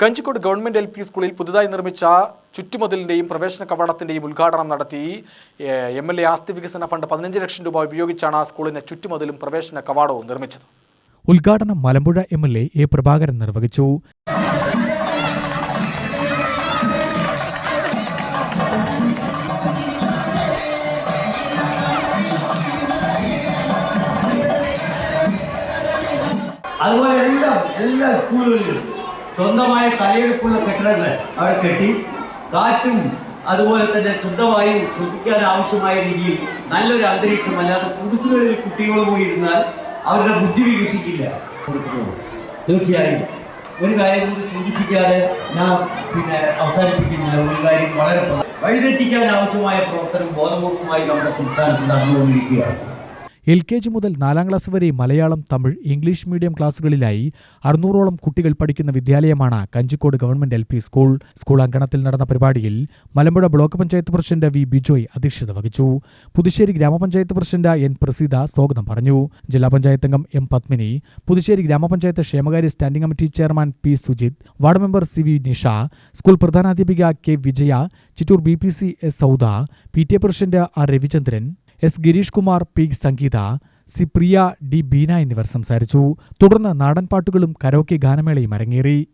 Kanjikode government L P സ്കൂളിൽ പുതുതായി നിർമ്മിച്ച ചുറ്റുമതിലിന്റെയും പ്രവേശന കവാടത്തിന്റെയും ഉദ്ഘാടനം നടത്തി എം എൽ എ ആസ്തി വികസന ഫണ്ട് പതിനഞ്ച് ലക്ഷം രൂപ ഉപയോഗിച്ചാണ് ആ സ്കൂളിന് ചുറ്റുമതിലും പ്രവേശന കവാടവും നിർമ്മിച്ചത്. ഉദ്ഘാടനം Malampuzha M L A A Prabhakaran നിർവഹിച്ചു. അതുപോലെ എല്ലാ എല്ലാ സ്കൂളുകളിലും സ്വന്തമായ തലയെടുപ്പുള്ള കെട്ടിടങ്ങൾ അവിടെ കെട്ടി കാറ്റും അതുപോലെ തന്നെ ശുദ്ധമായി ശ്വസിക്കാൻ ആവശ്യമായ രീതിയിൽ നല്ലൊരു അന്തരീക്ഷം അല്ലാതെ കുടിസുകളിൽ കുട്ടികൾ പോയി ഇരുന്നാൽ അവരുടെ ബുദ്ധി വികസിക്കില്ല. തീർച്ചയായും. ഒരു കാര്യം കൂടി സൂചിപ്പിക്കാതെ ഞാൻ പിന്നെ അവസാനിപ്പിക്കുന്നില്ല. ഒരു കാര്യം വളരെ. വഴിതെറ്റിക്കാൻ ആവശ്യമായ പ്രവർത്തനം ബോധപൂർവമായി നമ്മുടെ സംസ്ഥാനത്ത് നടന്നുകൊണ്ടിരിക്കുകയാണ്. എൽ കെ ജി മുതൽ നാലാം ക്ലാസ് വരെ മലയാളം തമിഴ് ഇംഗ്ലീഷ് മീഡിയം ക്ലാസുകളിലായി അറുന്നൂറോളം കുട്ടികൾ പഠിക്കുന്ന വിദ്യാലയമാണ് Kanjikode government L P school. School അങ്കണത്തിൽ നടന്ന പരിപാടിയിൽ Malampuzha block panchayat president V Bijoy അധ്യക്ഷത വഹിച്ചു. പുതുശ്ശേരി ഗ്രാമപഞ്ചായത്ത് പ്രസിഡന്റ് എൻ പ്രസീത സ്വാഗതം പറഞ്ഞു. ജില്ലാ പഞ്ചായത്ത് അംഗം എം പത്മിനി പുതുശ്ശേരി ഗ്രാമപഞ്ചായത്ത് ക്ഷേമകാര്യ standing committee chairman P Sujith ward member C V Nisha school പ്രധാനാധ്യാപിക K Vijaya Chittur B P C S Sauda P T A president R Ravichandran S Gireesh Kumar P Sangeetha C Priya D Beena എന്നിവർ സംസാരിച്ചു. തുടർന്ന് നാടൻപാട്ടുകളും karaoke ഗാനമേളയും അരങ്ങേറി.